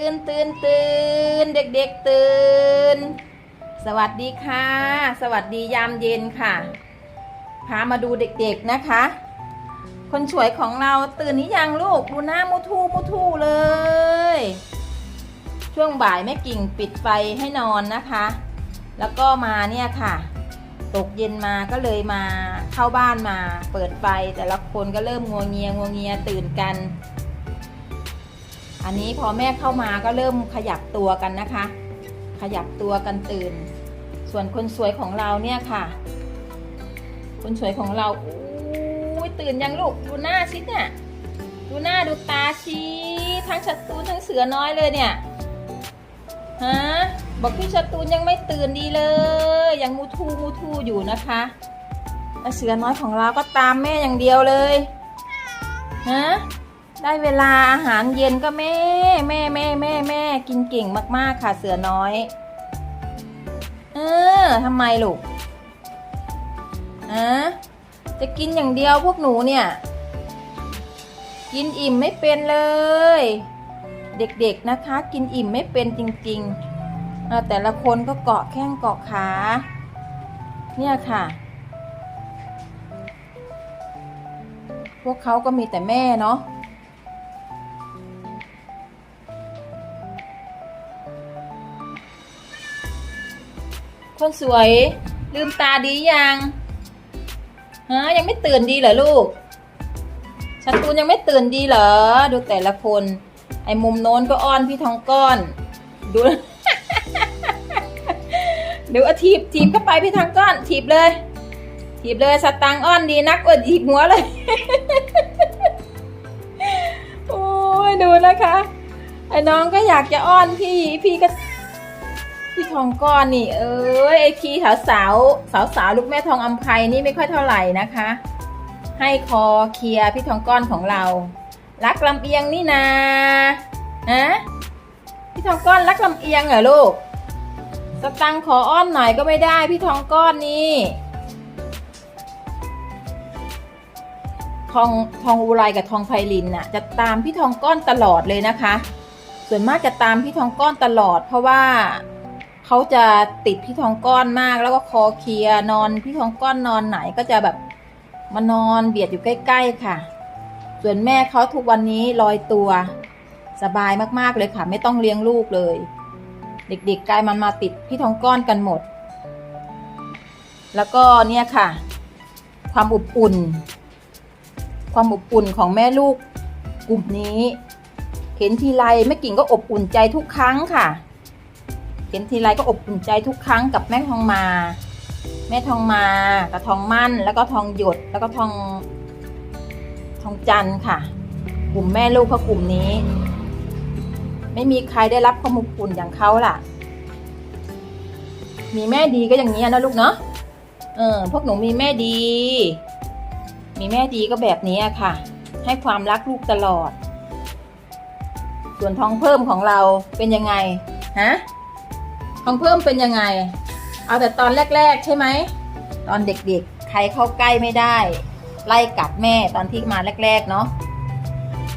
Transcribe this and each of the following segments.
ตื่นตื่นตื่นเด็กๆตื่น สวัสดีค่ะ สวัสดียามเย็นค่ะ พามาดูเด็กๆนะคะ คนสวยของเราตื่นนี้ยังลูกดูหน้ามูทูมูทูเลย ช่วงบ่ายแม่กิ่งปิดไฟให้นอนนะคะ แล้วก็มาเนี่ยค่ะ ตกเย็นมาก็เลยมาเข้าบ้านมา เปิดไฟแต่ละคนก็เริ่มงัวเงียงัวเงียตื่นกัน อันนี้พอแม่เข้ามาก็เริ่มขยับตัวกันนะคะ ขยับตัวกันตื่น ส่วนคนสวยของเราเนี่ยค่ะ คนสวยของเราอู้ยตื่นยังลูกดูหน้าชิดเนี่ยดูหน้าดูตาชี้ทั้งชัตูนทั้งเสือน้อยเลยเนี่ยฮะบอกพี่ชัตูนยังไม่ตื่นดีเลย ยังมูทูมูทูอยู่นะคะแล้วเสือน้อยของเราก็ตามแม่อย่างเดียวเลยฮะ ได้เวลาอาหารเย็นก็แม่แม่แม่แม่แม่กินเก่งมากๆค่ะเสือน้อย เออทำไมลูกอะจะกินอย่างเดียวพวกหนูเนี่ย กินอิ่มไม่เป็นเลย เด็กๆนะคะ กินอิ่มไม่เป็นจริงๆแต่ละคนก็เกาะแข้งเกาะขา เนี่ยค่ะ พวกเขาก็มีแต่แม่เนาะ คนสวย ลืมตาดียังฮะยังไม่ตื่นดีเหรอลูกชัตูนยังไม่ตื่นดีเหรอ ดูแต่ละคน ไอ้มุมโน้นก็อ้อนพี่ทองก้อน ดูเดูเอาทีบทีบเข้าไปพี่ทองก้อนทีบเลยทีบเลยสตังอ้อนดีนักอดทีบหัวเลยโอ้ยดูนะคะไอ้น้องก็อยากจะอ้อนพี่พี่ก็ พี่ทองก้อนนี่ เอ้ยไอทีสาวสาวสาวสาวลูกแม่ทองอำไพนี่ไม่ค่อยเท่าไหร่นะคะ ให้คอเคลียร์พี่ทองก้อนของเรา รักลำเอียงนี่นาฮะพี่ทองก้อนรักลำเอียงเหรอลูก สตังค์ขออ้อนหน่อยก็ไม่ได้พี่ทองก้อนนี่ทองทองอุไรกับทองไพลินน่ะจะตามพี่ทองก้อนตลอดเลยนะคะ ส่วนมากจะตามพี่ทองก้อนตลอดเพราะว่า เขาจะติดพี่ทองก้อนมาก แล้วก็คอเคลียนอนพี่ทองก้อนนอนไหนก็จะแบบมานอนเบียดอยู่ใกล้ ๆค่ะ ส่วนแม่เขาทุกวันนี้ลอยตัว สบายมากๆเลยค่ะ ไม่ต้องเลี้ยงลูกเลย เด็กๆกลายมันมาติดพี่ทองก้อนกันหมด แล้วก็เนี่ยค่ะ ความอบอุ่น ความอบอุ่นของแม่ลูกกลุ่มนี้ เห็นทีไรแม่กิ่งก็อบอุ่นใจทุกครั้งค่ะ เห็นทีไรก็อบอุ่นใจทุกครั้งกับแม่ทองมา แม่ทองมากับทองมั่น แล้วก็ทองหยดแล้วก็ทอง ทองจันค่ะ กลุ่มแม่ลูกเขากลุ่มนี้ ไม่มีใครได้รับความอบอุ่นอย่างเขาล่ะ มีแม่ดีก็อย่างนี้นะลูกเนาะเออพวกหนูมีแม่ดี มีแม่ดีก็แบบนี้ค่ะ ให้ความรักลูกตลอด ส่วนทองเพิ่มของเราเป็นยังไงฮะ ทองเพิ่มเป็นยังไง เอาแต่ตอนแรก ๆ ใช่ไหม ตอนเด็กๆ ใครเข้าใกล้ไม่ได้ ไล่กัดแม่ตอนที่มาแรก ๆ เนาะ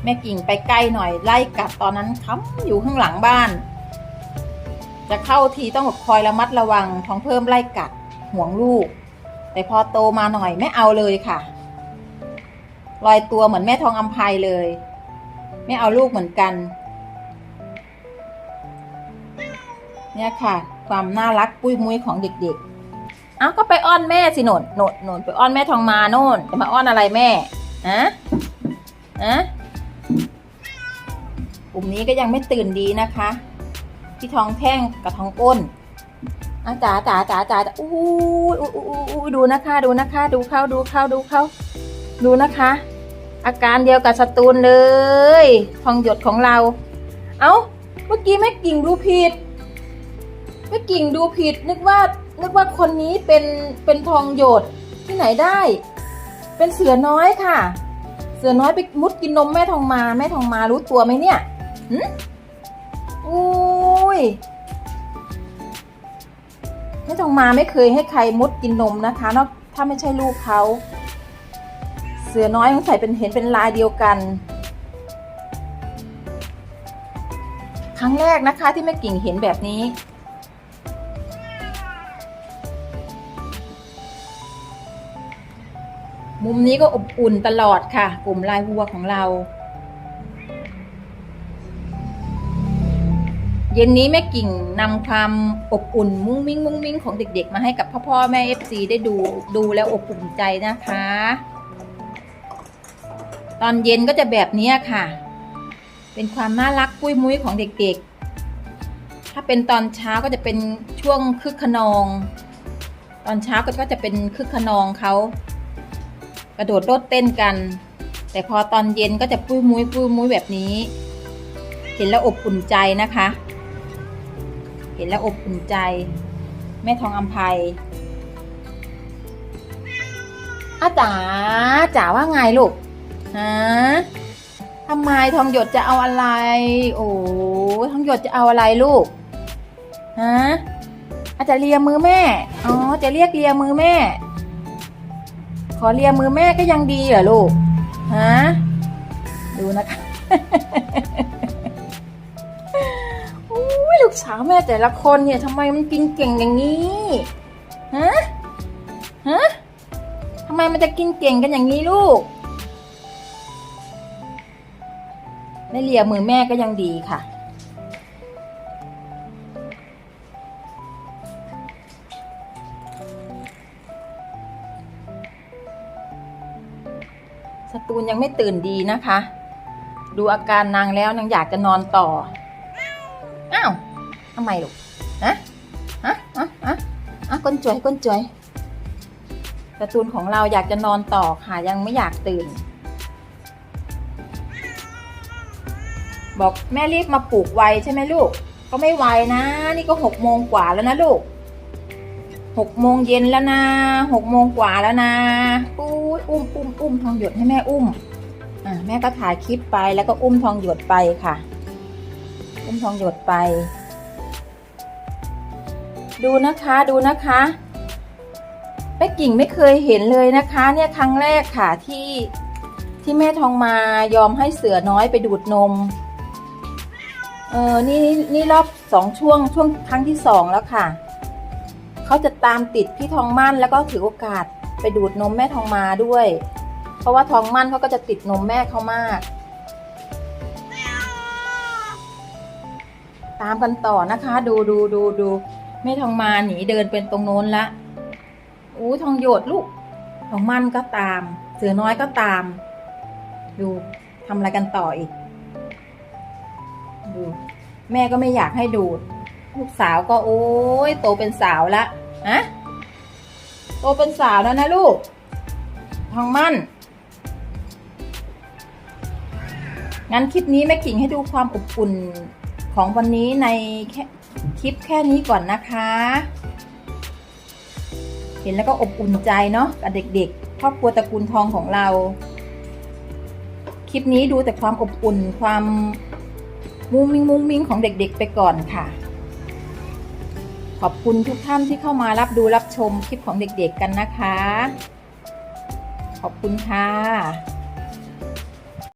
แม่กิ่งไปใกล้หน่อย ไล่กัดตอนนั้นค้ำอยู่ข้างหลังบ้าน จะเข้าทีต้องคอยระมัดระวังทองเพิ่มไล่กัดห่วงลูก แต่พอโตมาหน่อยไม่เอาเลยค่ะลอยตัวเหมือนแม่ทองอัมภัยเลย ไม่เอาลูกเหมือนกัน เนี่ยค่ะ ความน่ารักปุ้ยมุ้ยของเด็กๆ เอาก็ไปอ้อนแม่สิหนนหนนหนนไปอ้อนแม่ทองมาโน่นจะมาอ้อนอะไรแม่อะอะกลุ่มนี้ก็ยังไม่ตื่นดีนะคะพี่ทองแท่งกับทองอ้นอาจ๋าจ๋าจ๋าจ๋าอู้อู้อู้อู้ดูนะคะ ดูนะคะ ดูเข้าดูเข้าดูเข้า ดูนะคะ อาการเดียวกับสตูนเลย ทองหยดของเรา เอา้า เมื่อกี้แม่กิ่งดูผิด แม่กิ่งดูผิดนึกว่านึกว่าคนนี้เป็นเป็นทองหยดที่ไหนได้ เป็นเสือน้อยค่ะ เสือน้อยไปมุดกินนมแม่ทองมาแม่ทองมารู้ตัวไหมเนี่ยหืมอุ้ยแม่ทองมาไม่เคยให้ใครมุดกินนมนะคะนอกถ้าไม่ใช่ลูกเขาเสือน้อยของใส่เป็นเห็นเป็นลายเดียวกัน ครั้งแรกนะคะที่แม่กิ่งเห็นแบบนี้ มุมนี้ก็อบอุ่นตลอดค่ะ กลุ่มลายวัวของเรา เย็นนี้แม่กิ่งนำความอบอุ่นมุ้งมิ้งมุ้งมิ้งของเด็กๆ มาให้กับพ่อพ่อแม่เอฟซีได้ดูดูแล้วอบอุ่นใจนะคะ ตอนเย็นก็จะแบบนี้ค่ะ เป็นความน่ารักปุ้ยมุ้ยของเด็กๆ ถ้าเป็นตอนเช้าก็จะเป็นช่วงคึกขนอง ตอนเช้าก็จะเป็นคึกขนองเขา กระโดดโลดเต้นกัน แต่พอตอนเย็นก็จะปุ้ยมุ้ยปุ้ยมุ้ยแบบนี้ เห็นแล้วอบอุ่นใจนะคะ เห็นแล้วอบอุ่นใจ แม่ทองอัมภัยอาจ๋าจ๋าว่าไงลูกฮะทำไมทองหยดจะเอาอะไร โอ้ทองหยดจะเอาอะไรลูกฮะอาจจะเลียมือแม่ อ๋อ จะเรียกเลียมือแม่ ขอเลียมือแม่ก็ยังดีเหรอลูก ฮะ ดูนะคะอุ้ยลูกสาวแม่แต่ละคนเนี่ยทำไมมันกินเก่งอย่างนี้ ฮะ ฮะทำไมมันจะกินเก่งกันอย่างนี้ลูกได้เลียมือแม่ก็ยังดีค่ะ สตูนยังไม่ตื่นดีนะคะ ดูอาการนางแล้วนางอยากจะนอนต่อ อ้าวทำไมลูกฮะฮะฮะฮะอะก้นจวยก้นจวยการ์ตูนของเราอยากจะนอนต่อค่ะยังไม่อยากตื่น บอกแม่รีบมาปลูกไวใช่ไหมลูก ก็ไม่ไวนะ นี่ก็หกโมงกว่าแล้วนะลูก หกโมงเย็นแล้วนะหกโมงกว่าแล้วนะปุ้ยอุ้มอุ้มอุ้มทองหยดให้แม่อุ้มอะแม่ก็ถ่ายคลิปไปแล้วก็อุ้มทองหยดไปค่ะ อุ้มทองหยดไป ดูนะคะดูนะคะแม่กิ่งไม่เคยเห็นเลยนะคะ เนี่ยครั้งแรกค่ะที่ที่แม่ทองมายอมให้เสือน้อยไปดูดนมเออนี่นี่รอบสองช่วงช่วงครั้งที่สองแล้วค่ะ เขาจะตามติดพี่ทองมั่นแล้วก็ถือโอกาสไปดูดนมแม่ทองมาด้วย เพราะว่าทองมั่นเขาก็จะติดนมแม่เขามาก ตามกันต่อนะคะ ดูดูดูดูแม่ทองมาหนีเดินเป็นตรงโน้นละอู้ทองโยดลูกทองมั่นก็ตาม เสือน้อยก็ตาม ดูทำอะไรกันต่ออีก ดู แม่ก็ไม่อยากให้ดูด ลูกสาวก็โอ้ยโตเป็นสาวละฮะโตเป็นสาวแล้วนะลูกทองมั่น งั้นคลิปนี้แม่กิ่งให้ดูความอบอุ่นของวันนี้ในแค่คลิปแค่นี้ก่อนนะคะ เห็นแล้วก็อบอุ่นใจเนาะกับเด็กๆครอบครัวตระกูลทองของเรา คลิปนี้ดูแต่ความอบอุ่นความมุ้งมิ้งมุ้งมิ้งของเด็กๆไปก่อนค่ะ ขอบคุณทุกท่านที่เข้ามารับดูรับชมคลิปของเด็กๆกันนะคะ ขอบคุณค่ะ